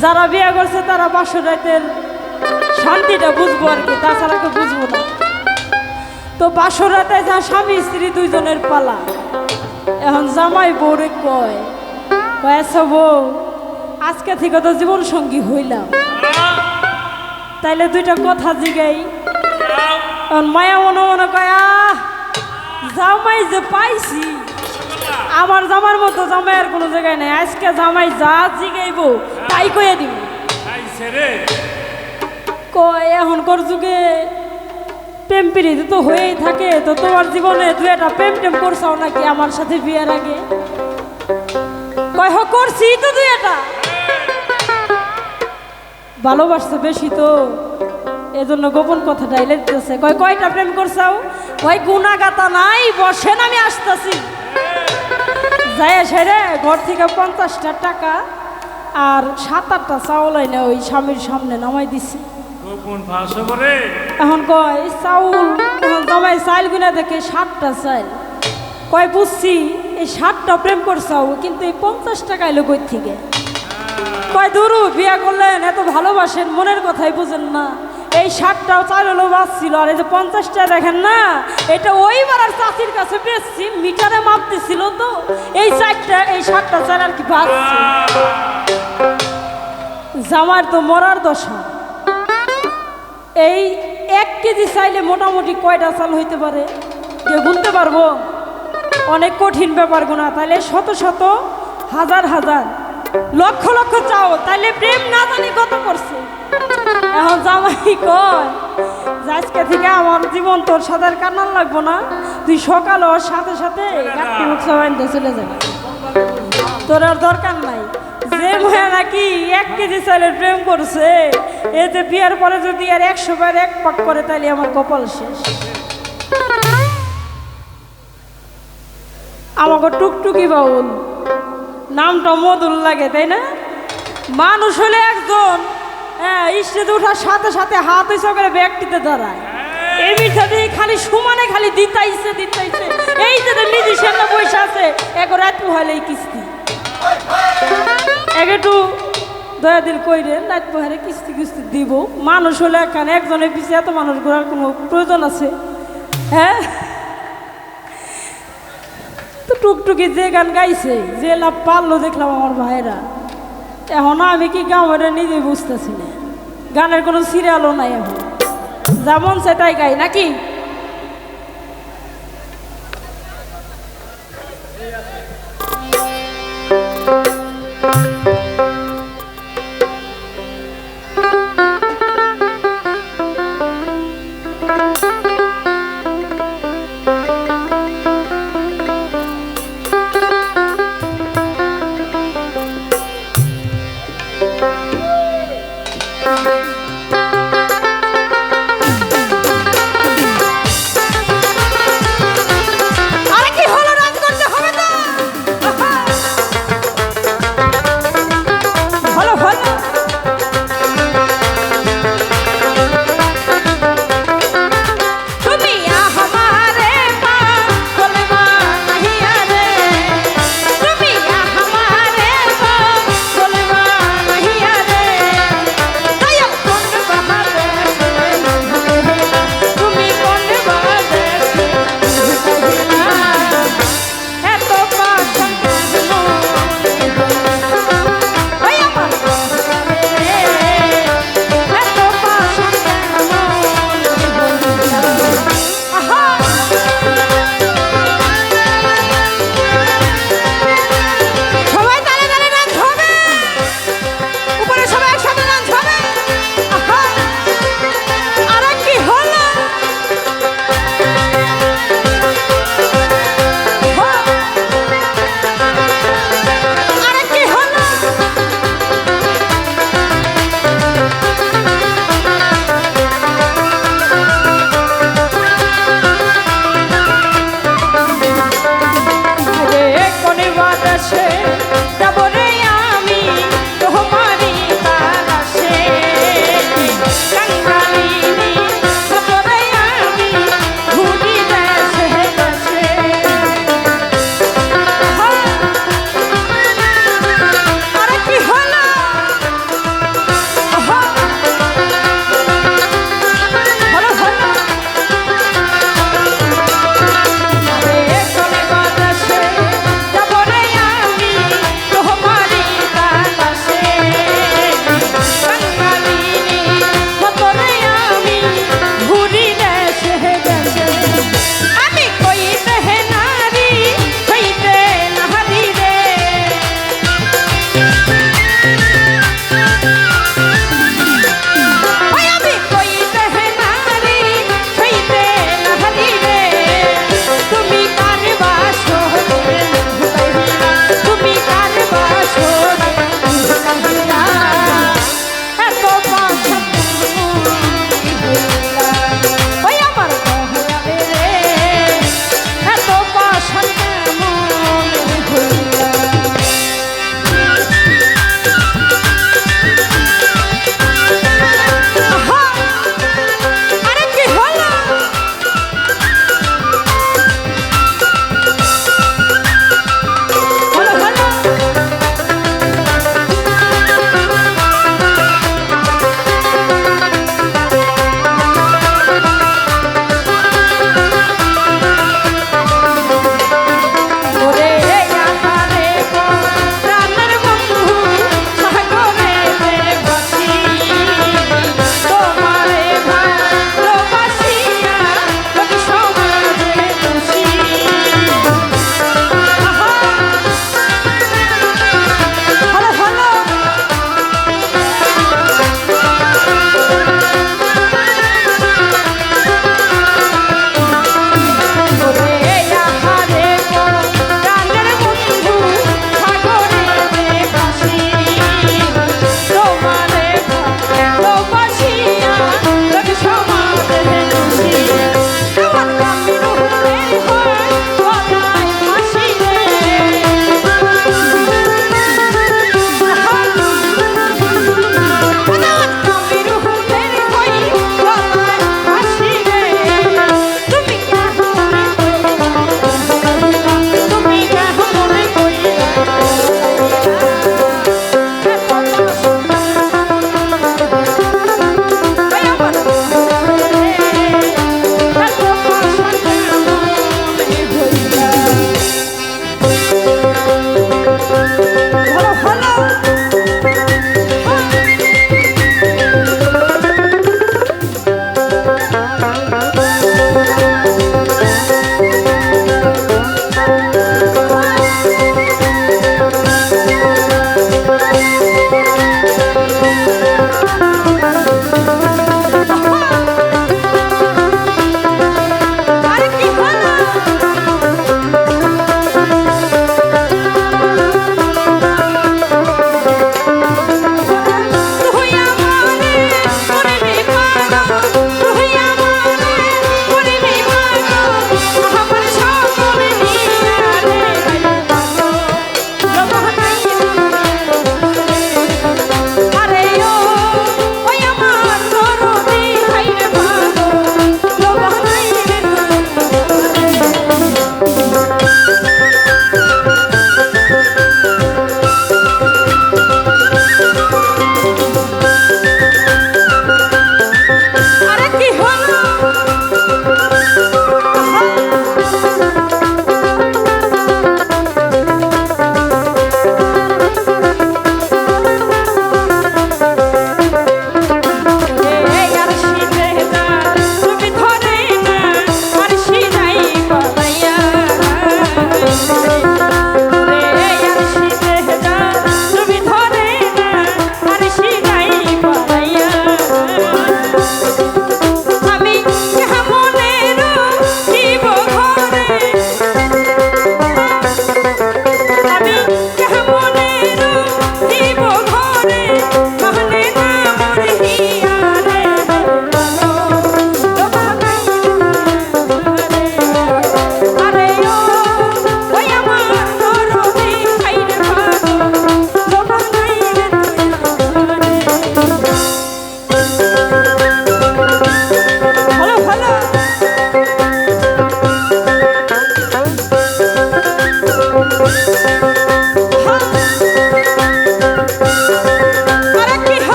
যারা বিয়ে করছে, তারা বাসর রাতের শান্তিটা বুঝব আর কি, তাছাড়া কেউ বুঝব না। তো বাসর রাতে যা স্বামী, স্ত্রী দুইজনের পালা। এখন জামাই বউরে কয় কয় আচ্ছা বউ, আজকে থেকে তো জীবন সঙ্গী হইলাম। তাইলে দুইটা কথা জিগাই। এখন মায়া মনে মনে কয়, আহ, জামাই যে পাইছি আমার জামার মতো জামাই আর কোনো জায়গায় নেই। আজকে জামাই যা জিগাইব তাই কয়ে দিব। কয় এখনকার যুগে প্রেম পিড়িতে তো হয়েই থাকে। তো তোমার জীবনে দু একটা প্রেম টেম করছাও নাকি আমার সাথে বিয়ের আগে? কয় হ করছি তো দুই একটা। ভালোবাসছে বেশি তো। এজন্য গোপন কথা ডাইলে দিতেছে। কয় কয়টা প্রেম করছাও? কয় গুণাগাতা নাই বসেন আমি আসতেছি। যাই সেরে ঘর থেকে পঞ্চাশটা টাকা আর সাত আটটা চাউল এনে ওই স্বামীর সামনে নামাই দিছি। এখন কয় চাউল জামাই চাইল গুনা দেখে ষাটটা চাইল। কয় বুঝছি এই ষাটটা প্রেম করছাও কিন্তু এই পঞ্চাশ টাকা এলো কই থেকে? কয় দুরু বিয়া করলেন এত ভালোবাসেন মনের কথাই বুঝেন না। এই চাল হলো বাঁচছিল আর এই যে পঞ্চাশটা দেখেন না, এটা ওই আর চাষির কাছে বেচছি, মিটারে মাপতেছিল তো, এই চারটা, এই ষাটটা চাল আর কি বাঁচছে জামার তো মরার দশা। এই এক কেজি চাইলে মোটামুটি কয়টা চাল হইতে পারে? কেউ গুনতে পারব? অনেক কঠিন ব্যাপার গোনা তাহলে শত শত, হাজার হাজার। লক্ষ লক্ষ চাও তাইলে প্রেম না জানি কত করছে। এখন জামাই কয় আজকে থেকে আমার জীবন তোর সাথে আর কান্নার লাগবো না। তুই সকাল ওর সাথে সাথে গাড়ি মুখ সবাইতে চলে যাবে তোর আর দরকার নাই। যে মেয়ে নাকি এক কেজি চালের প্রেম করছে এতে বিয়ার পরে যদি আর একশো বার এক পাক করে তাহলে আমার কপাল শেষ। আমাকে টুকটুকি বাউল। নামটা মধুর লাগে তাই না? মানুষ হলে একজন হ্যাঁ স্টেজে ওঠার সাথে সাথে হাত হইসা করে ব্যক্তিতে দাঁড়ায় এই মিঠাতে খালি সমানে খালি দিতাইছে দিতাইছে। এই যে মিউজিশিয়ান না বসে আছে এক রাত পোহালে কিস্তি। এক একটু দয়া দিল কইরে রাত পোহারে কিস্তি কিস্তি দিব। মানুষ হলে এখানে একজনের পিছিয়ে এত মানুষ ঘোরার কোনো প্রয়োজন আছে? হ্যাঁ? তো টুকটুকি যে গান গাইছে, যে লাভ পারল দেখলাম আমার ভাইরা এখন আমি কি গাও এটা নিজে বুঝতেছি না। গানের কোনো সিরিয়ালও নাই এখন। যেমন সেটাই গাই, নাকি?